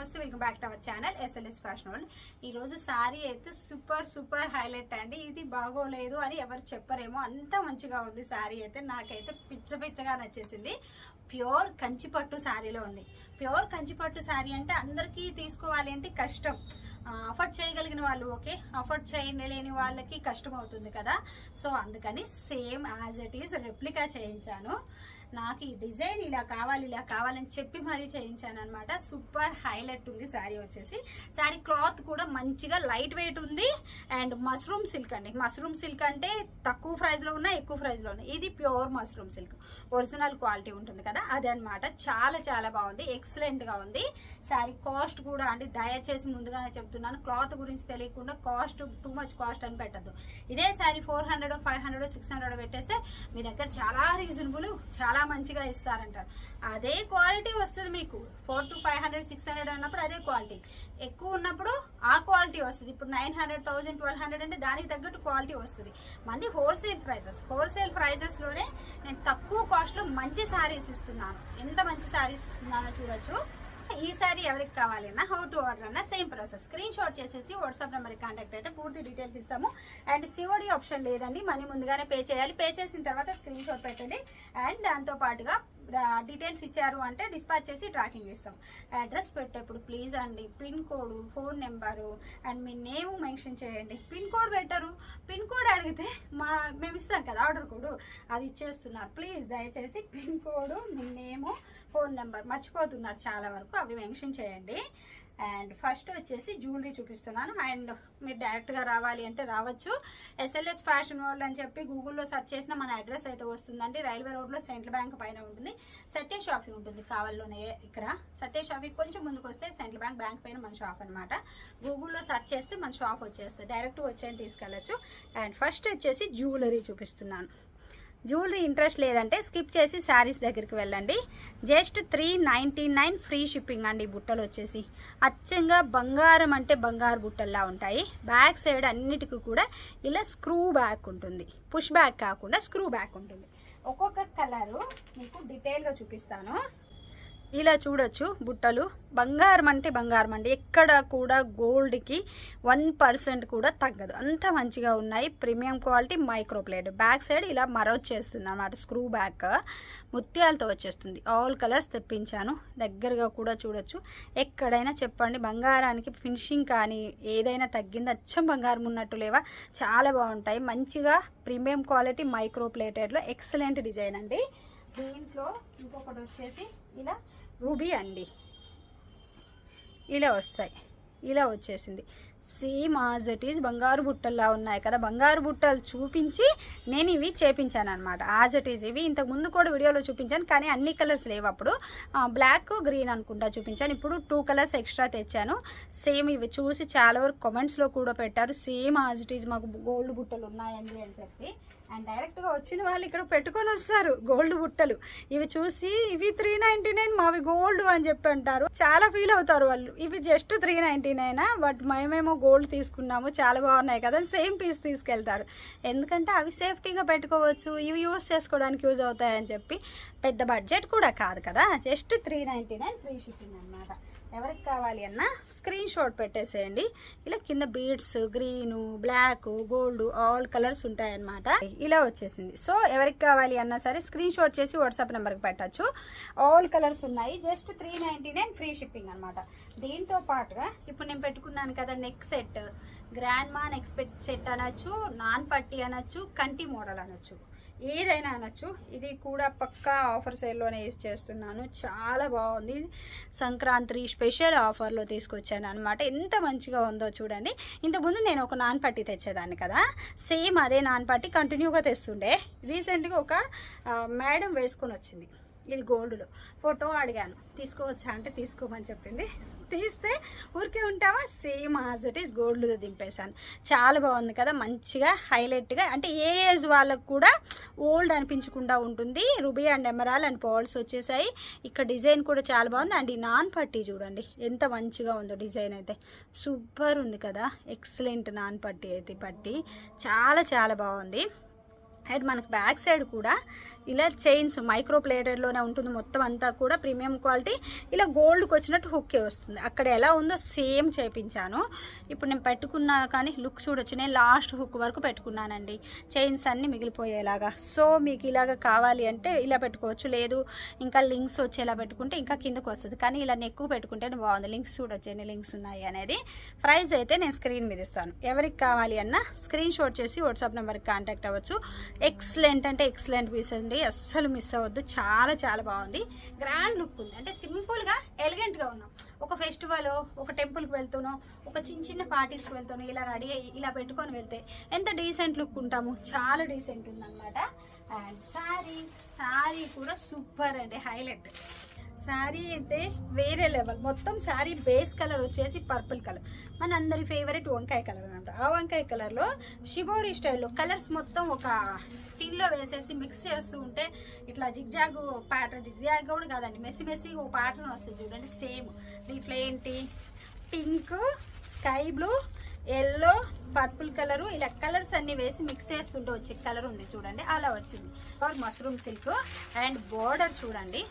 నమస్తే welcome back to our channel SLS fashion world ఈ రోజు అయితే సూపర్ సూపర్ హైలైట్ అండి. ఇది బాగోలేదు అని ఎవరు చెప్పరేమో అంత మంచిగా ఉంది శారీ అయితే. నాకైతే పిచ్చ పిచ్చగా నచ్చేసింది. ప్యూర్ కంచిపట్టు శారీలో ఉంది. ప్యూర్ కంచిపట్టు శారీ అంటే అందరికీ తీసుకోవాలి అంటే కష్టం. అఫోర్డ్ చేయగలిగిన వాళ్ళు ఓకే? అఫోర్డ్ చేయలేని వాళ్ళకి కష్టం అవుతుంది కదా. సో అందుకని same as it is replica చేయించాను. నాకు ఈ డిజైన్ ఇలా కావాలి ఇలా కావాలని చెప్పి మరీ చేయించాను అనమాట సూపర్ హైలైట్ ఉంది శారీ వచ్చేసి. శారీ క్లాత్ కూడా మంచిగా లైట్ వెయిట్ ఉంది. అండ్ మష్రూమ్ సిల్క్ అండి. మష్రూమ్ సిల్క్ అంటే తక్కువ ప్రైస్లో ఉన్నాయి ఎక్కువ ప్రైస్లో ఉన్నాయి ఇది pure mushroom silk. Original quality ఉంటుంది కదా అదనమాట చాలా చాలా బాగుంది. ఎక్సలెంట్గా ఉంది. శారీ కాస్ట్ కూడా అండి దయచేసి ముందుగానే చెప్తున్నాను. క్లాత్ గురించి తెలియకుండా కాస్ట్ టూ మచ్ కాస్ట్ అని పెట్టద్దు. ఇదే sari four hundred five hundred six hundred పెట్టేస్తే మీ దగ్గర చాలా రీజనబుల్ చాలా మంచిగా ఇస్తారంటారు. అదే క్వాలిటీ వస్తుంది మీకు. Four to five hundred six hundred అన్నప్పుడు అదే క్వాలిటీ. ఎక్కువ ఉన్నప్పుడు ఆ క్వాలిటీ వస్తుంది. ఇప్పుడు nine hundred thousand twelve hundred అంటే దానికి తగ్గట్టు క్వాలిటీ వస్తుంది. మంది హోల్సేల్ ప్రైజెస్. హోల్సేల్ ప్రైజెస్లోనే నేను తక్కువ కాస్ట్లో మంచి శారీస్ ఇస్తున్నాను. ఎంత మంచి శారీస్ ఇస్తున్నానో చూడొచ్చు. ఈ సారీ ఎవరికి కావాలన్నా హౌ టు ఆర్డర్ అన్న సేమ్ ప్రాసెస్ స్క్రీన్ షాట్ చేసేసి వాట్సాప్ నెంబర్కి కాంటాక్ట్ అయితే పూర్తి డీటెయిల్స్ ఇస్తాము. అండ్ సిఓడి ఆప్షన్ లేదండి మనీ ముందుగానే పే చేయాలి. పే చేసిన తర్వాత స్క్రీన్ షాట్ పెట్టండి. అండ్ దాంతో పాటుగా డీటెయిల్స్ ఇచ్చారు అంటే డిస్పాచ్ చేసి ట్రాకింగ్ ఇస్తాం అడ్రస్ పెట్టేప్పుడు ప్లీజ్ అండి pin code phone number and me name mention చేయండి. పిన్ కోడ్ పెట్టరు. పిన్ కోడ్ అడిగితే మా మేము ఇస్తాం కదా ఆర్డర్ కోడ్ అది ఇచ్చేస్తున్నారు. ప్లీజ్ దయచేసి పిన్ కోడ్ మీ నేము ఫోన్ నెంబర్ మర్చిపోతున్నారు చాలా వరకు అవి మెన్షన్ చేయండి. అండ్ ఫస్ట్ వచ్చేసి జ్యువెలరీ చూపిస్తున్నాను. అండ్ మీరు డైరెక్ట్గా రావాలి అంటే రావచ్చు. ఎస్ఎల్ఎస్ ఫ్యాషన్ వరల్డ్ అని చెప్పి గూగుల్లో సెర్చ్ చేసిన మన అడ్రస్ అయితే వస్తుందండి. రైల్వే రోడ్లో సెంట్రల్ బ్యాంక్ పైన ఉంటుంది. సత్య షాపింగ్ ఉంటుంది కావల్లోనే ఇక్కడ. సత్య షాఫీ కొంచెం ముందుకు వస్తే సెంట్రల్ బ్యాంక్ బ్యాంక్ పైన మన షాప్ అనమాట గూగుల్లో సెర్చ్ చేస్తే మన షాప్ వచ్చేస్తుంది. డైరెక్ట్ వచ్చేని తీసుకెళ్ళచ్చు. అండ్ ఫస్ట్ వచ్చేసి జ్యువెలరీ చూపిస్తున్నాను. జ్యువెలరీ ఇంట్రెస్ట్ లేదంటే స్కిప్ చేసి శారీస్ దగ్గరికి వెళ్ళండి. Just three ninety nine free shipping అండి బుట్టలు వచ్చేసి. అచ్చంగా బంగారం అంటే బంగారు బుట్టల్లా ఉంటాయి. బ్యాక్ సైడ్ అన్నిటికీ కూడా ఇలా స్క్రూ బ్యాక్ ఉంటుంది. పుష్ బ్యాక్ కాకుండా స్క్రూ బ్యాక్ ఉంటుంది. ఒక్కొక్క కలరు మీకు డీటెయిల్గా చూపిస్తాను. ఇలా చూడొచ్చు బుట్టలు. బంగారం అంటే బంగారం అండి. ఎక్కడ కూడా గోల్డ్కి వన్ పర్సెంట్ కూడా తగ్గదు. అంత మంచిగా ఉన్నాయి. Premium quality micro plate back side ఇలా మరొచ్చేస్తుంది అన్నమాట. స్క్రూ బ్యాక్ ముత్యాలతో వచ్చేస్తుంది. ఆల్ కలర్స్ తెప్పించాను. దగ్గరగా కూడా చూడొచ్చు. ఎక్కడైనా చెప్పండి. బంగారానికి ఫినిషింగ్ కానీ ఏదైనా తగ్గింది. అచ్చం బంగారం ఉన్నట్టు లేవా? చాలా బాగుంటాయి. మంచిగా ప్రీమియం క్వాలిటీ మైక్రో ప్లేటెడ్లో ఎక్సలెంట్ డిజైన్ అండి. దీంట్లో ఇంకొకటి వచ్చేసి ఇలా రూబీ అండి. ఇలా వస్తాయి. ఇలా వచ్చేసింది. సేమ్ ఆజ్ ఇట్ ఈజ్ బంగారు బుట్టల్లా ఉన్నాయి కదా. బంగారు బుట్టలు చూపించి నేను ఇవి చేపించాను అనమాట ఆజ్ ఇట్ ఈజ్ ఇవి. ఇంతకు ముందు కూడా వీడియోలో చూపించాను కానీ అన్ని కలర్స్ లేవు అప్పుడు. బ్లాక్ గ్రీన్ అనుకుంటా చూపించాను. ఇప్పుడు టూ కలర్స్ ఎక్స్ట్రా తెచ్చాను. సేమ్ ఇవి చూసి చాలా వరకు కామెంట్స్లో కూడా పెట్టారు. సేమ్ ఆజ్ ఇట్ ఈజ్ మాకు గోల్డ్ బుట్టలు ఉన్నాయండి అని చెప్పి. అండ్ డైరెక్ట్గా వచ్చిన వాళ్ళు ఇక్కడ పెట్టుకొని వస్తారు గోల్డ్ బుట్టలు. ఇవి చూసి ఇవి త్రీ నైంటీ నైన్ మావి గోల్డ్ అని చెప్పి అంటారు. చాలా ఫీల్ అవుతారు వాళ్ళు. ఇవి just three ninety nine but మేమేమో గోల్డ్ తీసుకున్నాము చాలా బాగున్నాయి కదా సేమ్ పీస్ తీసుకెళ్తారు. ఎందుకంటే అవి సేఫ్టీగా పెట్టుకోవచ్చు ఇవి యూస్ చేసుకోవడానికి యూజ్ అవుతాయని చెప్పి. పెద్ద బడ్జెట్ కూడా కాదు కదా? Just three ninety nine free shipping అనమాట ఎవరికి కావాలి అన్న స్క్రీన్ షాట్ పెట్టేసేయండి. ఇలా కింద beads green black gold all colours ఉంటాయన్నమాట. ఇలా వచ్చేసింది. సో ఎవరికి కావాలి అన్నా సరే స్క్రీన్ షాట్ చేసి వాట్సాప్ నెంబర్కి పెట్టచ్చు. ఆల్ కలర్స్ ఉన్నాయి. Just three ninety free shipping అనమాట దీంతో పాటుగా ఇప్పుడు నేను పెట్టుకున్నాను కదా నెక్ సెట్ గ్రాండ్ మా నెక్ సెట్ అనొచ్చు నాన్ పట్టి అనొచ్చు కంటి మోడల్ అనొచ్చు. ఏదైనా అనొచ్చు. ఇది కూడా పక్కా ఆఫర్ సేల్లోనే యూస్ చేస్తున్నాను. చాలా బాగుంది. సంక్రాంతి స్పెషల్ ఆఫర్లో తీసుకొచ్చాను అనమాట ఎంత మంచిగా ఉందో చూడండి. ఇంతకుముందు నేను ఒక నాన్ పట్టి తెచ్చేదాన్ని కదా. సేమ్ అదే నాన్ పట్టి కంటిన్యూగా తెస్తుండే. రీసెంట్గా ఒక మేడం వేసుకొని వచ్చింది. ఇది గోల్డ్లో. ఫోటో అడిగాను. తీసుకోవచ్చా అంటే తీసుకోమని చెప్పింది. తీస్తే ఊరికే ఉంటావా? సేమ్ యాజ్ ఇట్ ఈస్ గోల్డ్లో దింపేశాను. చాలా బాగుంది కదా మంచిగా హైలైట్గా అంటే ఏ ఏజ్ వాళ్ళకు కూడా ఓల్డ్ అనిపించకుండా ఉంటుంది. Ruby and emerald and pearls వచ్చేసాయి. ఇక్కడ డిజైన్ కూడా చాలా బాగుంది. అండ్ ఈ నాన్ పట్టీ చూడండి ఎంత మంచిగా ఉందో డిజైన్ అయితే. సూపర్ ఉంది కదా ఎక్సలెంట్ నాన్ పట్టీ అయితే పట్టి. పట్టీ చాలా చాలా బాగుంది. అండ్ మనకు బ్యాక్ సైడ్ కూడా ఇలా చైన్స్ మైక్రో ప్లేటర్లోనే ఉంటుంది మొత్తం అంతా కూడా ప్రీమియం క్వాలిటీ. ఇలా గోల్డ్కి వచ్చినట్టు హుక్కే వస్తుంది. అక్కడ ఎలా ఉందో సేమ్ చేపించాను. ఇప్పుడు నేను పెట్టుకున్నా కానీ లుక్ చూడొచ్చు. నేను లాస్ట్ హుక్ వరకు పెట్టుకున్నానండి. చైన్స్ అన్నీ మిగిలిపోయేలాగా. సో మీకు ఇలాగ కావాలి అంటే ఇలా పెట్టుకోవచ్చు. లేదు ఇంకా లింక్స్ వచ్చేలా పెట్టుకుంటే ఇంకా కిందకు వస్తుంది. కానీ ఇలా నెక్కు పెట్టుకుంటే బాగుంది. లింక్స్ చూడొచ్చు ఎన్ని లింక్స్ ఉన్నాయి అనేది. ప్రైస్ అయితే నేను స్క్రీన్ మీద ఇస్తాను. ఎవరికి కావాలి అన్న స్క్రీన్ షాట్ చేసి వాట్సాప్ నెంబర్కి కాంటాక్ట్ అవ్వచ్చు. ఎక్సలెంట్ అంటే ఎక్సలెంట్ పీస్ అండి. అస్సలు మిస్ అవ్వద్దు. చాలా చాలా బాగుంది. గ్రాండ్ లుక్ ఉంది. అంటే సింపుల్గా ఎలిగెంట్గా ఉన్నాం. ఒక ఫెస్టివల్ ఒక టెంపుల్కి వెళ్తాను ఒక చిన్న చిన్న పార్టీస్కి వెళ్తాను ఇలా రెడీ అయ్యి ఇలా పెట్టుకొని వెళ్తే ఎంత డీసెంట్ లుక్ ఉంటాము. చాలా డీసెంట్ ఉందన్నమాట. అండ్ శారీ శారీ కూడా సూపర్ అదే హైలైట్ శారీ అయితే వేరే లెవెల్. మొత్తం శారీ బేస్ కలర్ వచ్చేసి పర్పుల్ కలర్. మన అందరి ఫేవరెట్ వంకాయ కలర్ అనమాట ఆ వంకాయ కలర్లో షిబోరి స్టైల్లో కలర్స్ మొత్తం ఒక టిన్లో వేసేసి మిక్స్ చేస్తూ ఉంటే ఇట్లా జిగ్జాగ్ ప్యాటర్న్ జిగ్జాగ్ కూడా కాదండి మెస్సి మెస్సి ఓ ప్యాటర్న్ వస్తుంది చూడండి సేమ్ దీంట్లో ఏంటి? Pink sky blue yellow purple colour ఇలా కలర్స్ అన్ని వేసి మిక్స్ చేసుకుంటూ వచ్చే కలర్ ఉంది చూడండి అలా వచ్చింది. మష్రూమ్ సిల్క్ అండ్ బోర్డర్ చూడండి.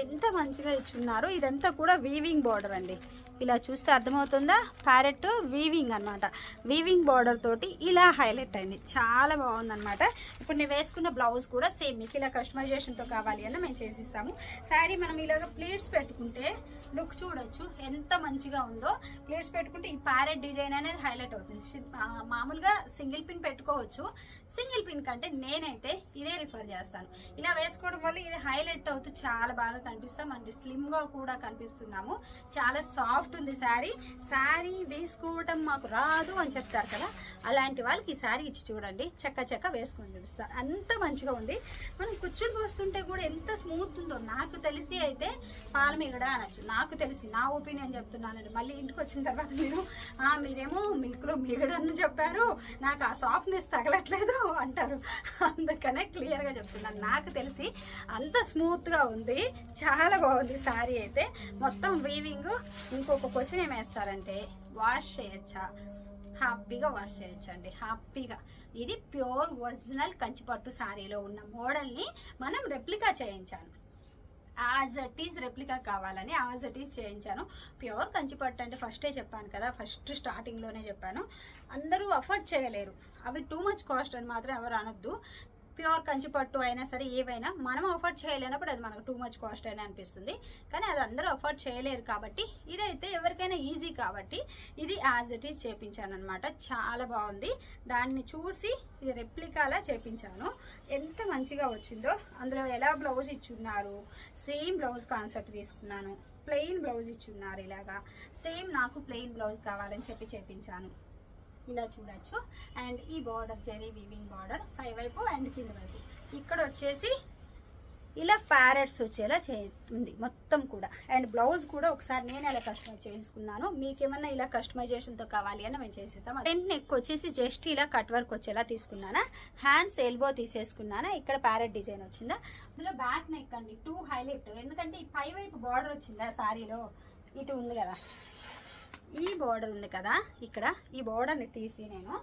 ఎంత మంచిగా ఇచ్చున్నారు ఇదంతా కూడా వీవింగ్ బార్డర్ అండి. ఇలా చూస్తే అర్థమవుతుందా? ప్యారెట్ వీవింగ్ అన్నమాట. వీవింగ్ బార్డర్ తోటి ఇలా హైలైట్ అయింది. చాలా బాగుందన్నమాట. ఇప్పుడు నేను వేసుకున్న బ్లౌజ్ కూడా సేమ్ మీకు ఇలా కస్టమైజేషన్తో కావాలి అని మేము చేసిస్తాము. శారీ మనం ఇలాగ ప్లేట్స్ పెట్టుకుంటే లుక్ చూడొచ్చు ఎంత మంచిగా ఉందో. ప్లేట్స్ పెట్టుకుంటే ఈ ప్యారెట్ డిజైన్ అనేది హైలైట్ అవుతుంది. మామూలుగా సింగిల్ పిన్ పెట్టుకోవచ్చు. సింగిల్ పిన్ కంటే నేనైతే ఇదే రిఫర్ చేస్తాను. ఇలా వేసుకోవడం వల్ల ఇది హైలైట్ అవుతూ చాలా బాగా కనిపిస్తాం. అండ్ స్లిమ్గా కూడా కనిపిస్తున్నాము. చాలా సాఫ్ట్ ఉంది శారీ. శారీ వేసుకోవటం మాకు రాదు అని చెప్తారు కదా. అలాంటి వాళ్ళకి ఈ శారీ ఇచ్చి చూడండి. చెక్క చెక్క వేసుకొని చూపిస్తారు. అంత మంచిగా ఉంది. మనం కుచ్చులు పోస్తుంటే కూడా ఎంత స్మూత్ ఉందో నాకు తెలిసి అయితే పాలమీగడ అనొచ్చు. నాకు తెలిసి నా ఒపీనియన్ చెప్తున్నానండి. మళ్ళీ ఇంటికి వచ్చిన తర్వాత మీరు "ఆ, మీరేమో మిల్క్లో మిగడని చెప్పారు. నాకు ఆ సాఫ్ట్నెస్ తగలట్లేదు అంటారు. అందుకనే క్లియర్గా చెప్తున్నాను. నాకు తెలిసి అంత స్మూత్గా ఉంది. చాలా బాగుంది శారీ అయితే. మొత్తం వీవింగ్ ఒక క్వశ్చన్ ఏం వేస్తారంటే వాష్ చేయొచ్చా? హ్యాపీగా వాష్ చేయొచ్చండి. హ్యాపీగా. ఇది ప్యూర్ ఒరిజినల్ కంచిపట్టు శారీలో ఉన్న మోడల్ని మనం రెప్లికా చేయించాను యాజ్ అట్ ఈజ్ రెప్లికా కావాలని యాజ్ అట్ ఈజ్ చేయించాను. ప్యూర్ కంచిపట్టు అంటే ఫస్టే చెప్పాను కదా ఫస్ట్ స్టార్టింగ్లోనే చెప్పాను. అందరూ అఫోర్డ్ చేయలేరు. అవి టూ మచ్ కాస్ట్ అని మాత్రం ఎవరు అనొద్దు. ప్యూర్ కంచిపట్టు అయినా సరే ఏవైనా మనం అఫోర్డ్ చేయలేనప్పుడు అది మనకు టూ మచ్ కాస్ట్ అని అనిపిస్తుంది. కానీ అది అందరూ అఫోర్డ్ చేయలేరు కాబట్టి ఇదైతే ఎవరికైనా ఈజీ కాబట్టి ఇది యాజ్ ఇట్ ఈజ్ చేపించాను అనమాట చాలా బాగుంది. దాన్ని చూసి ఇది రెప్లికాలా చేపించాను. ఎంత మంచిగా వచ్చిందో. అందులో ఎలా బ్లౌజ్ ఇచ్చున్నారు? సేమ్ బ్లౌజ్ కాన్సెప్ట్ తీసుకున్నాను. ప్లెయిన్ బ్లౌజ్ ఇచ్చున్నారు ఇలాగా. సేమ్ నాకు ప్లెయిన్ బ్లౌజ్ కావాలని చెప్పి చేపించాను. ఇలా చూడొచ్చు. అండ్ ఈ బార్డర్ జరీ వీవింగ్ బార్డర్ పై వైపు అండ్ కింద వైపు. ఇక్కడ వచ్చేసి ఇలా ప్యారెట్స్ వచ్చేలా చే ఉంది మొత్తం కూడా. అండ్ బ్లౌజ్ కూడా ఒకసారి నేను ఇలా కస్టమైజ్ చేసుకున్నాను. మీకేమన్నా ఇలా కస్టమైజేషన్తో కావాలి అని మేము చేసిస్తాం. ఫ్రంట్ నెక్ వచ్చేసి జస్ట్ ఇలా కట్ వర్క్ వచ్చేలా తీసుకున్నానా. హ్యాండ్స్ ఎల్బో తీసేసుకున్నానా. ఇక్కడ ప్యారెట్ డిజైన్ వచ్చిందా. అందులో బ్యాక్ నెక్ అండి టూ హైలైట్. ఎందుకంటే ఈ పై వైపు బార్డర్ వచ్చిందా శారీలో ఇటు ఉంది కదా. ఈ బోర్డర్ ఉంది కదా ఇక్కడ ఈ బోర్డర్ని తీసి నేను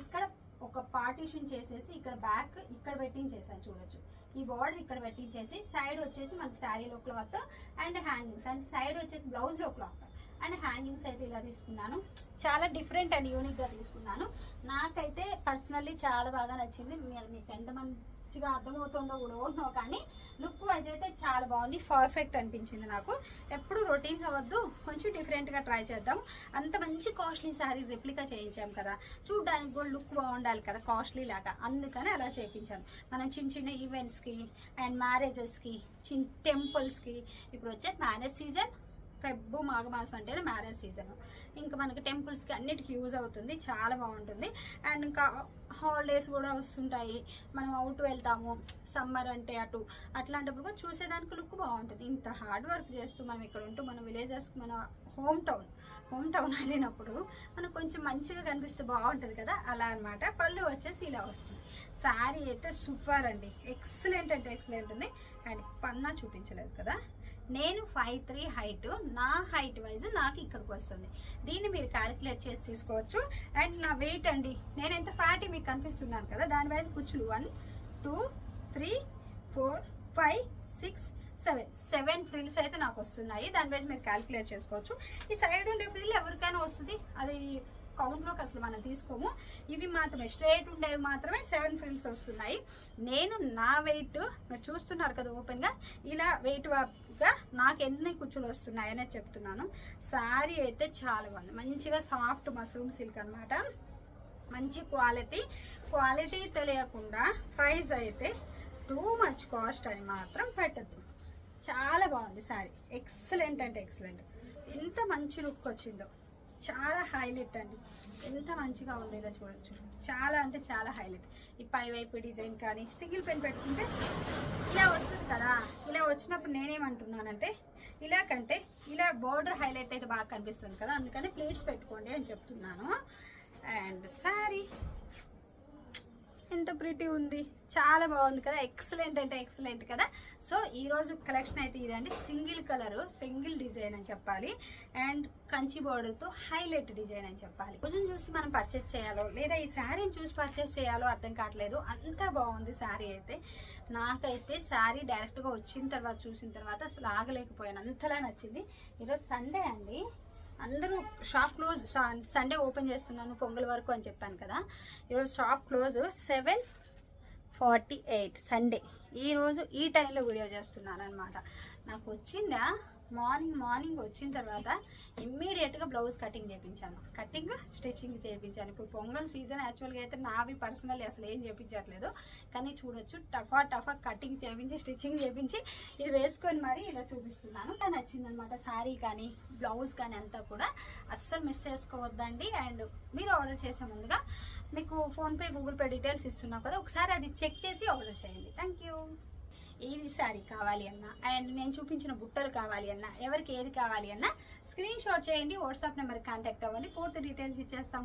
ఇక్కడ ఒక పార్టీషన్ చేసేసి ఇక్కడ బ్యాక్ ఇక్కడ పెట్టించేసాను చూడొచ్చు. ఈ బార్డర్ ఇక్కడ పెట్టించేసి సైడ్ వచ్చేసి మనకి శారీలో cloth and hangings and side వచ్చేసి బ్లౌజ్లో క్లాత్ అండ్ హ్యాంగింగ్స్ అయితే ఇలా తీసుకున్నాను. చాలా డిఫరెంట్ అండ్ యూనిక్గా తీసుకున్నాను. నాకైతే పర్సనల్లీ చాలా బాగా నచ్చింది. మీరు మీకు ఎంతమంది మంచిగా అర్థమవుతుందో కూడా ఓనో కానీ లుక్ వైజ్ అయితే చాలా బాగుంది. పర్ఫెక్ట్ అనిపించింది నాకు. ఎప్పుడు రొటీన్గా వద్దు కొంచెం డిఫరెంట్గా ట్రై చేద్దాం. అంత మంచి కాస్ట్లీ శారీ రెప్లికా చేయించాం కదా. చూడ్డానికి కూడా లుక్ బాగుండాలి కదా కాస్ట్లీ లాగా. అందుకని అలా చేయించాం మనం చిన్న చిన్న ఈవెంట్స్కి అండ్ మ్యారేజెస్కి చిన్న టెంపుల్స్కి ఇప్పుడు వచ్చే మ్యారేజ్ సీజన్ ఫెబ్బు మాఘమాసం అంటేనే మ్యారేజ్ సీజన్ ఇంకా మనకి టెంపుల్స్కి అన్నిటికీ యూజ్ అవుతుంది. చాలా బాగుంటుంది. అండ్ ఇంకా హాలిడేస్ కూడా వస్తుంటాయి. మనం అవుట్ వెళ్తాము. సమ్మర్ అంటే అటు అట్లాంటప్పుడు కూడా చూసేదానికి లుక్ బాగుంటుంది. ఇంత హార్డ్ వర్క్ చేస్తూ మనం ఇక్కడ ఉంటూ మన విలేజెస్కి మన హోమ్ టౌన్ హోమ్ టౌన్ వెళ్ళినప్పుడు మనకు కొంచెం మంచిగా కనిపిస్తే బాగుంటుంది కదా? అలా అన్నమాట. పళ్ళు వచ్చేసి ఇలా వస్తుంది. శారీ అయితే సూపర్ అండి. ఎక్సలెంట్ అంటే ఎక్సలెంట్ ఉంది. అండ్ పన్నా చూపించలేదు కదా? నేను ఫైవ్ త్రీ హైట్ నా హైట్ వైజ్ నాకు ఇక్కడికి వస్తుంది. దీన్ని మీరు క్యాలిక్యులేట్ చేసి తీసుకోవచ్చు. అండ్ నా వెయిట్ అండి నేను ఎంత ఫ్యాటీ మీకు కనిపిస్తున్నాను కదా దాని వైజ్ కుచ్చులు one two three four five six seven seven frills అయితే నాకు వస్తున్నాయి. దాని వైజ్ మీరు క్యాలిక్యులేట్ చేసుకోవచ్చు. ఈ సైడ్ ఉండే ఫ్రిల్ ఎవరికైనా వస్తుంది. అది కౌంట్లోకి అసలు మనం తీసుకోము. ఇవి మాత్రమే స్ట్రేట్ ఉండేవి మాత్రమే సెవెన్ ఫ్రిల్స్ వస్తున్నాయి. నేను నా వెయిట్ మీరు చూస్తున్నారు కదా ఓపెన్గా ఇలా వెయిట్గా నాకు ఎన్ని కుచ్చులు వస్తున్నాయనే చెప్తున్నాను. శారీ అయితే చాలా బాగుంది. మంచిగా సాఫ్ట్ మష్రూమ్ సిల్క్ అన్నమాట. మంచి క్వాలిటీ. క్వాలిటీ తెలియకుండా ప్రైస్ అయితే టూ మచ్ కాస్ట్ అని మాత్రం పెట్టద్దు. చాలా బాగుంది శారీ ఎక్సలెంట్ అంటే ఎక్సలెంట్. ఎంత మంచి లుక్ వచ్చిందో. చాలా హైలైట్ అండి. ఎంత మంచిగా ఉండేదో చూడొచ్చు. చాలా అంటే చాలా హైలైట్ ఈ పై వైపు డిజైన్ కానీ సింగిల్ పెన్ పెట్టుకుంటే ఇలా వస్తుంది కదా. ఇలా వచ్చినప్పుడు నేనేమంటున్నానంటే ఇలా కంటే ఇలా బోర్డర్ హైలైట్ అయితే బాగా కనిపిస్తుంది కదా. అందుకని ప్లేట్స్ పెట్టుకోండి అని చెప్తున్నాను. అండ్ సారీ ఎంత ప్రిటీ ఉంది. చాలా బాగుంది కదా. ఎక్సలెంట్ అంటే ఎక్సలెంట్ కదా. సో ఈరోజు కలెక్షన్ అయితే ఇదండి. సింగిల్ కలరు సింగిల్ డిజైన్ అని చెప్పాలి. అండ్ కంచి బార్డర్తో హైలైట్ డిజైన్ అని చెప్పాలి. కొంచెం చూసి మనం పర్చేస్ చేయాలో లేదా ఈ శారీని చూసి పర్చేస్ చేయాలో అర్థం కావట్లేదు. అంత బాగుంది శారీ అయితే. నాకైతే శారీ డైరెక్ట్గా వచ్చిన తర్వాత చూసిన తర్వాత అసలు ఆగలేకపోయాను. అంతలా నచ్చింది. ఈరోజు సండే అండి. అందరూ షాప్ క్లోజ్ సండే ఓపెన్ చేస్తున్నాను పొంగల్ వరకు అని చెప్పాను కదా. ఈరోజు shop close seven forty eight Sunday. ఈరోజు ఈ టైంలో వీడియో చేస్తున్నాను అనమాట నాకు వచ్చిందా? మార్నింగ్ మార్నింగ్ వచ్చిన తర్వాత ఇమ్మీడియట్గా బ్లౌజ్ కటింగ్ చేయించాను కటింగ్ స్టిచ్చింగ్ చేయించాను ఇప్పుడు పొంగల్ సీజన్ యాక్చువల్గా అయితే నావి పర్సనల్ అసలు ఏం చేయించట్లేదు కానీ చూడొచ్చు టఫా టఫా కటింగ్ చేయించి స్టిచ్చింగ్ చేయించి ఇది వేసుకొని మరి ఇలా చూపిస్తున్నాను. కానీ నచ్చిందనమాట శారీ కానీ బ్లౌజ్ కానీ అంతా కూడా. అస్సలు మిస్ చేసుకోవద్దండి. అండ్ మీరు ఆర్డర్ చేసే ముందుగా మీకు ఫోన్పే గూగుల్ పే డీటెయిల్స్ ఇస్తున్నాం కదా ఒకసారి అది చెక్ చేసి ఆర్డర్ చేయండి. థ్యాంక్ యూ ఏది శారీ కావాలి అన్నా? అండ్ నేను చూపించిన బుట్టలు కావాలి అన్నా? ఎవరికి ఏది కావాలి అన్నా? స్క్రీన్ షాట్ చేయండి వాట్సాప్ నెంబర్ కాంటాక్ట్ అవ్వండి. పూర్తి డీటెయిల్స్ ఇచ్చేస్తాం.